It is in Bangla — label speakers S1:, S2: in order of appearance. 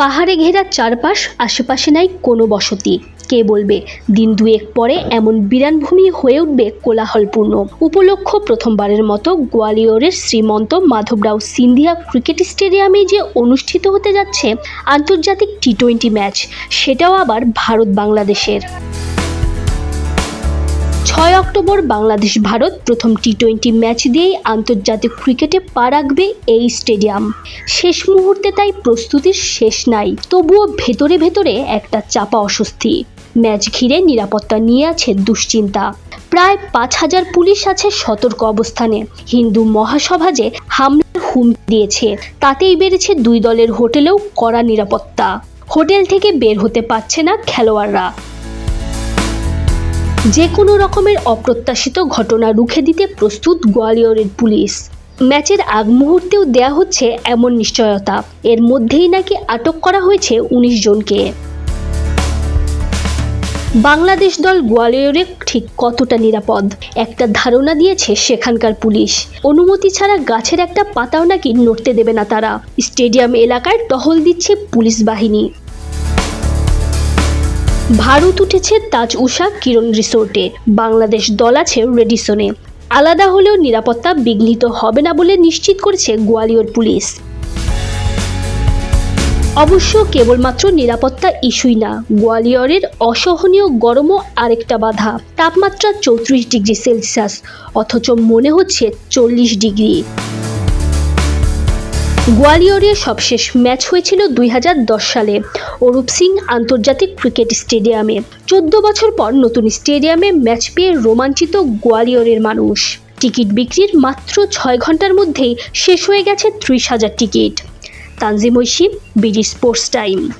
S1: পাহাড়ে ঘেরা চারপাশ, আশেপাশে নাই কোনো বসতি। কে বলবে, দিন দুয়েক পরে এমন বিরানভূমি হয়ে উঠবে কোলাহলপূর্ণ। উপলক্ষ প্রথমবারের মতো গোয়ালিয়রের শ্রীমন্ত মাধবরাও সিন্ধিয়া ক্রিকেট স্টেডিয়ামে যে অনুষ্ঠিত হতে যাচ্ছে আন্তর্জাতিক টি টোয়েন্টি ম্যাচ, সেটাও আবার ভারত বাংলাদেশের ছয় অক্টোবর বাংলাদেশ ভারত প্রথম টি টোয়েন্টি ম্যাচ দিয়েই আন্তর্জাতিক ক্রিকেটে পা রাখবে এই স্টেডিয়াম। শেষ মুহূর্তে তাই প্রস্তুতির শেষ নাই, তবুও ভেতরে ভেতরে একটা চাপা অস্বস্তি। ম্যাচ ঘিরে নিরাপত্তা নিয়ে আছে দুশ্চিন্তা। প্রায় পাঁচ হাজার পুলিশ আছে সতর্ক অবস্থানে। হিন্দু মহাসভা যে হামলার হুমকি দিয়েছে, তাতেই বেড়েছে দুই দলের হোটেলেও কড়া নিরাপত্তা। হোটেল থেকে বের হতে পারছে না খেলোয়াড়রা। যে কোনো রকমের অপ্রত্যাশিত ঘটনা রুখে দিতে প্রস্তুত গোয়ালিয়রের পুলিশ। ম্যাচের আগ মুহূর্তেও দেয়া হচ্ছে এমন নিশ্চয়তা। এর মধ্যেই নাকি আটক করা হয়েছে উনিশ জনকে। বাংলাদেশ দল গোয়ালিয়রে ঠিক কতটা নিরাপদ? একটা ধারণা দিয়েছে সেখানকার পুলিশ। অনুমতি ছাড়া গাছের একটা পাতাও নাকি নড়তে দেবে না তারা। স্টেডিয়াম এলাকায় টহল দিচ্ছে পুলিশ বাহিনী। ভারত উঠেছে তাজ উষা কিরণ রিসোর্টে। বাংলাদেশ দল আছে রেডিসনে। আলাদা হলেও নিরাপত্তা বিঘ্নিত হবে না বলে নিশ্চিত করেছে গোয়ালিয়র পুলিশ। অবশ্য কেবলমাত্র নিরাপত্তা ইস্যুই না, গোয়ালিয়রের অসহনীয় গরমও আরেকটা বাধা। তাপমাত্রা চৌত্রিশ ডিগ্রি সেলসিয়াস, অথচ মনে হচ্ছে চল্লিশ ডিগ্রি। গোয়ালিয়রের সবশেষ ম্যাচ হয়েছিল দুই হাজার দশ সালে অরূপ সিং আন্তর্জাতিক ক্রিকেট স্টেডিয়ামে। চোদ্দ বছর পর নতুন স্টেডিয়ামে ম্যাচ পেয়ে রোমাঞ্চিত গোয়ালিয়রের মানুষ। টিকিট বিক্রির মাত্র ছয় ঘণ্টার মধ্যেই শেষ হয়ে গেছে ত্রিশ হাজার ticket. Tanzim Oishi, BD sports time.